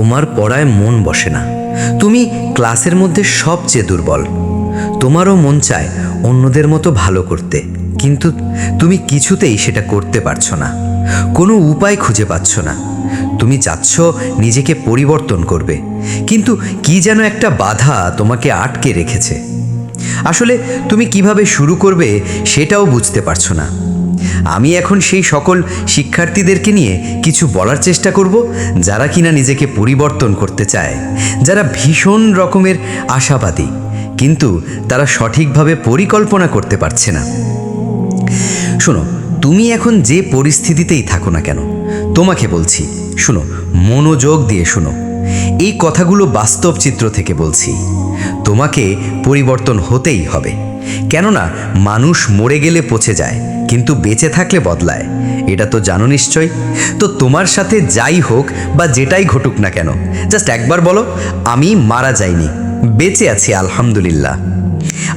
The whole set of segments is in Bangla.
তোমার পড়ায় মন বসে না। তুমি ক্লাসের মধ্যে সবচেয়ে দুর্বল। তোমারও মন চায় অন্যদের মতো ভালো করতে, কিন্তু তুমি কিছুতেই সেটা করতে পারছ না। কোনো উপায় খুঁজে পাচ্ছ না। তুমি চাচ্ছ নিজেকে পরিবর্তন করবে। কিন্তু কি যেন একটা বাধা তোমাকে আটকে রেখেছে। আসলে তুমি কীভাবে শুরু করবে সেটাও বুঝতে পারছ না। আমি এখন সেই সকল শিক্ষার্থীদেরকে নিয়ে কিছু বলার চেষ্টা করব, যারা কিনা নিজেকে পরিবর্তন করতে চায়। যারা ভীষণ রকমের আশাবাদী, কিন্তু তারা সঠিকভাবে পরিকল্পনা করতে পারছে না। শোনো, তুমি এখন যে পরিস্থিতিতেই থাকো না কেন, তোমাকে বলছি, শোনো, মনোযোগ দিয়ে শোনো। এই কথাগুলো বাস্তব চিত্র থেকে বলছি। তোমাকে পরিবর্তন হতেই হবে। কেননা, মানুষ মরে গেলে পচে যায় কিন্তু বেঁচে থাকলে বদলায়। এটা তো জানো নিশ্চয়। তো তোমার সাথে যাই হোক বা যেটাই ঘটুক না কেন জাস্ট একবার বলো, আমি মারা যাইনি। বেঁচে আছি, আলহামদুলিল্লাহ।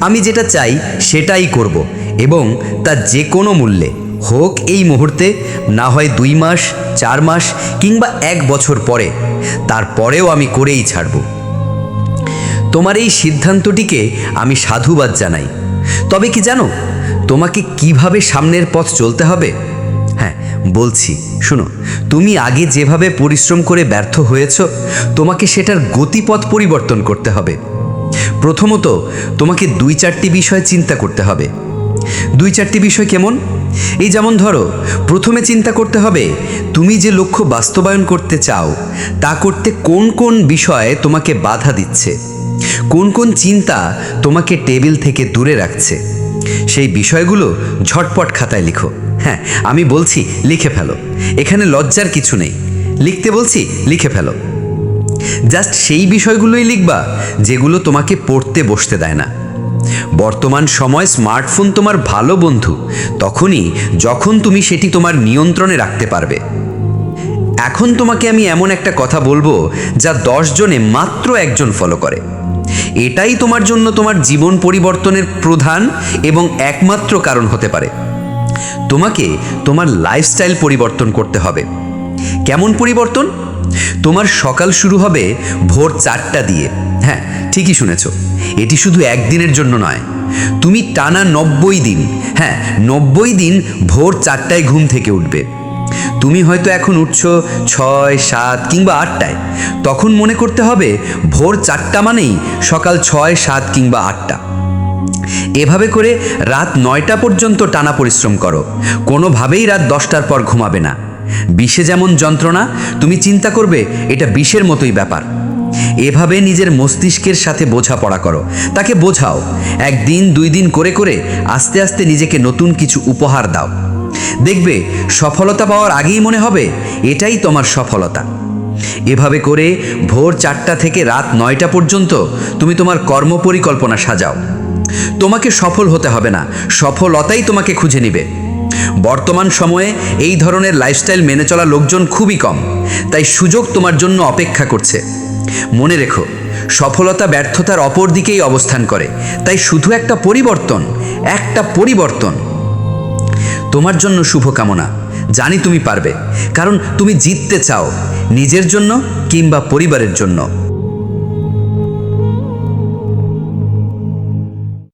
আমি যেটা চাই, সেটাই করব এবং তা যে কোনো মূল্যে, হোক এই মুহূর্তে, না হয় দুই মাস, চার মাস, কিংবা এক বছর পরে, তারপরেও আমি করেই ছাড়ব। তোমার এই সিদ্ধান্তটিকে আমি সাধুবাদ জানাই। তবে কি জানো তোমাকে কীভাবে সামনের পথ চলতে হবে? হ্যাঁ বলছি, শোনো, তুমি আগে যেভাবে পরিশ্রম করে ব্যর্থ হয়েছ, তোমাকে সেটার গতিপথ পরিবর্তন করতে হবে। প্রথমত, তোমাকে দুই চারটি বিষয় চিন্তা করতে হবে। দুই চারটি বিষয় কেমন? এই যেমন ধরো, প্রথমে চিন্তা করতে হবে, তুমি যে লক্ষ্য বাস্তবায়ন করতে চাও, তা করতে কোন কোন বিষয়ে তোমাকে বাধা দিচ্ছে? কোন কোন চিন্তা তোমাকে টেবিল থেকে দূরে রাখছে? সেই বিষয়গুলো ঝটপট খাতায় লিখো। হ্যাঁ আমি বলছি লিখে ফেলো। এখানে লজ্জার কিছু নেই। লিখতে বলছি লিখে ফেলো। জাস্ট সেই বিষয়গুলোই লিখবা যেগুলো তোমাকে পড়তে বসতে দেয় না। বর্তমান সময় স্মার্টফোন তোমার ভালো বন্ধু। তখনই যখন তুমি সেটি তোমার নিয়ন্ত্রণে রাখতে পারবে। এখন তোমাকে আমি এমন একটা কথা বলব যা জনে মাত্র একজন ফলো করে। এটাই তোমার জন্য তোমার জীবন পরিবর্তনের প্রধান এবং একমাত্র কারণ হতে পারে। তোমাকে তোমার লাইফস্টাইল পরিবর্তন করতে হবে। কেমন পরিবর্তন? তোমার সকাল শুরু হবে ভোর চারটা দিয়ে। হ্যাঁ ঠিকই শুনেছ। এটি শুধু একদিনের জন্য নয়। তুমি টানা নব্বই দিন হ্যাঁ নব্বই দিন ভোর চারটায় ঘুম থেকে উঠবে। তুমি হয়তো এখন উঠছো ছয়, সাত কিংবা আটটায়। তখন মনে করতে হবে, ভোর চারটা মানেই সকাল ছয়, সাত কিংবা আটটা। এভাবে করে রাত নয়টা পর্যন্ত টানা পরিশ্রম করো। কোনোভাবেই রাত দশটার পর ঘুমাবে না। বিষে যেমন যন্ত্রণা, তুমি চিন্তা করবে, এটা বিষের মতোই ব্যাপার। এভাবে নিজের মস্তিষ্কের সাথে বোঝাপড়া করো। তাকে বোঝাও। একদিন, দুই দিন করে করে আস্তে আস্তে নিজেকে নতুন কিছু উপহার দাও। দেখবে, সফলতা পাওয়ার আগেই মনে হবে, এটাই তোমার সফলতা। এভাবে করে ভোর চারটা থেকে রাত নয়টা পর্যন্ত তুমি তোমার কর্ম পরিকল্পনা সাজাও। তোমাকে সফল হতে হবে না, সফলতাই তোমাকে খুঁজে নিবে। বর্তমান সময়ে এই ধরনের লাইফস্টাইল মেনে চলা লোকজন খুবই কম, তাই সুযোগ তোমার জন্য অপেক্ষা করছে। মনে রেখো, সফলতা ব্যর্থতার অপর দিকেই অবস্থান করে, তাই শুধু একটা পরিবর্তন একটা পরিবর্তন। তোমার জন্য শুভকামনা। জানি তুমি পারবে। কারণ তুমি জিততে চাও। নিজের জন্য কিংবা পরিবারের জন্য।